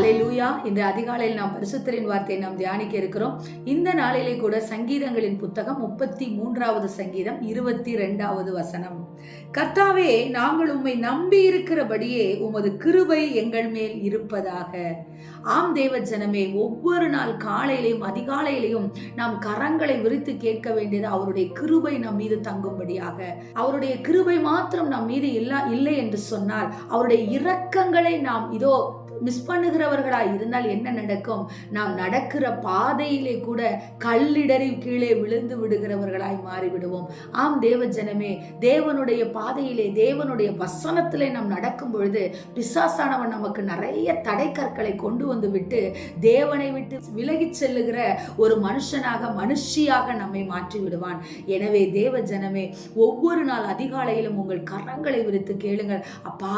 லூயா இன்று அதிகாலையில் நாம் பரிசுத்தரின் வார்த்தையை நாம் தியானிக்க இருக்கிறோம். இந்த நாளிலே கூட சங்கீதங்களின் புத்தகம் முப்பத்தி மூன்றாவது சங்கீதம் இருபத்தி ரெண்டாவது வசனம். கர்த்தாவே நாங்கள் உம்மை நம்பி இருக்கிறபடியே உமது கிருபை எங்கள் மேல் இருப்பதாக. ஆம் தேவ ஜனமே ஒவ்வொரு நாள் காலையிலையும் அதிகாலையிலையும் நாம் கரங்களை விரித்து கேட்க வேண்டியது அவருடைய கிருபை நம் மீது தங்கும்படியாக. அவருடைய கிருபை மாத்திரம் நம் மீது இல்லா இல்லை என்று சொன்னால் அவருடைய இரக்கங்களை நாம் இதோ மிஸ் பண்ணுகிறவர்களா இருந்தால் என்ன நடக்கும்? நாம் நடக்கிற பாதையிலே கூட கல்லிடறி கீழே விழுந்து விடுகிறவர்களாய் மாறிவிடுவோம். ஆம் தேவ ஜனமே தேவனுடைய பாதையிலே தேவனுடைய வசனத்திலே நாம் நடக்கும் பொழுது பிசாசானவன் நமக்கு நிறைய தடை கற்களை கொண்டு வந்து விட்டு தேவனை விட்டு விலகிச் செல்லுகிற ஒரு மனுஷனாக மனுஷியாக நம்மை மாற்றி விடுவான். எனவே தேவ ஜனமே ஒவ்வொரு நாள் அதிகாலையிலும் உங்கள் கரங்களை விரித்து கேளுங்கள். அப்பா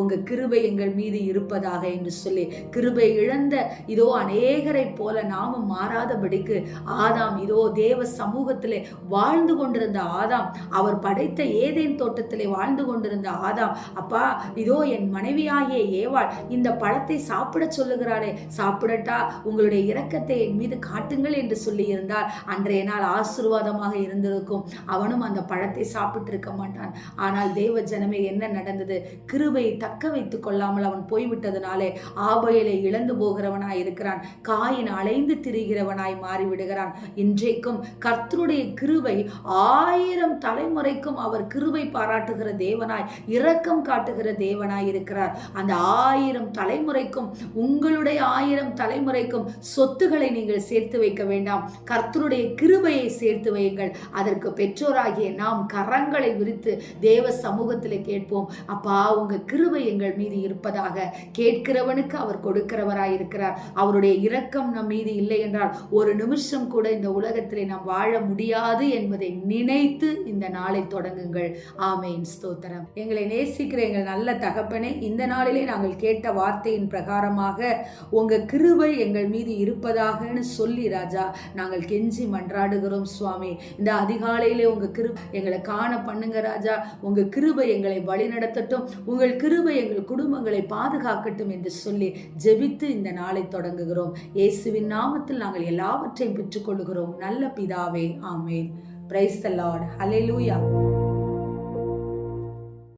உங்க கிருபை எங்கள் மீது இருப்பதாக என்று சொல்லி கிருபை இழந்த இதோ அநேகரை போல நாமும் மாறாதபடிக்கு ஆதாம் இதோ தேவ சமூகத்திலே வாழ்ந்து கொண்டிருந்த ஆதாம் அவர் படைத்த ஏதேன் தோட்டத்திலே வாழ்ந்து கொண்டிருந்த ஆதாம் அப்பா இதோ என் மனைவியாகிய ஏவாள் இந்த பழத்தை சாப்பிட சொல்லுகிறாளே சாப்பிடட்டா? உங்களுடைய இரக்கத்தை என் மீது காட்டுங்கள் என்று சொல்லி இருந்தால் அன்றைய நாள் ஆசீர்வாதமாக இருந்திருக்கும். அவனும் அந்த பழத்தை சாப்பிட்டிருக்க மாட்டான். ஆனால் தேவ ஜனமே என்ன நடந்தது? கிருபை தக்க வைத்துக் கொள்ளாமல் அவன் போய்விட்டதுனாலே ஆபயலை இழந்து போகிறவனாய் இருக்கிறான். காயின் அலைந்து திரிகிறவனாய் மாறிவிடுகிறான். இன்றைக்கும் கர்த்தருடைய கிருவை ஆயிரம் தலைமுறைக்கும் அவர் கிருவை பாராட்டுகிற தேவனாய் இரக்கம் காட்டுகிற தேவனாய் இருக்கிறார். அந்த ஆயிரம் தலைமுறைக்கும் உங்களுடைய ஆயிரம் தலைமுறைக்கும் சொத்துக்களை நீங்கள் சேர்த்து வைக்க வேண்டாம். கர்த்தருடைய கிருபையை சேர்த்து வையுங்கள். அதற்கு பெற்றோராகிய நாம் கரங்களை விரித்து தேவ சமூகத்தில் கேட்போம். அப்பா உங்க கிருபை எங்கள் மீது இருப்பதாக கேட்கிற கேட்கிறவனுக்கு அவர் கொடுக்கிறவராயிருக்கிறார். அவருடைய இரக்கம் நம் மீது இல்லை என்றால் ஒரு நிமிஷம் கூட இந்த உலகத்திலே நாம் வாழ முடியாது என்பதை நினைத்து இந்த நாளை தொடங்குங்கள். ஆமேன். ஸ்தோத்திரம். எங்களை நேசிக்கிற எங்கள் நல்ல தகப்பனே இந்த நாளிலே நாங்கள் கேட்ட வார்த்தையின் பிரகாரமாக உங்க கிருபை எங்கள் மீது இருப்பதாகன்னு சொல்லி ராஜா நாங்கள் கெஞ்சி மன்றாடுகிறோம் சுவாமி. இந்த அதிகாலையிலே உங்க கிரு எங்களை காண பண்ணுங்க ராஜா. உங்க கிருபை எங்களை வழி நடத்தட்டும் உங்கள் கிருபை எங்கள் குடும்பங்களை பாதுகாக்கட்டும் என்று சொல்லி ஜெபித்து இந்த நாளை தொடங்குகிறோம். இயேசுவின் நாமத்தில் நாங்கள் எல்லாவற்றையும் பெற்றுக்கொள்கிறோம் நல்ல பிதாவே ஆமேன். Praise the Lord hallelujah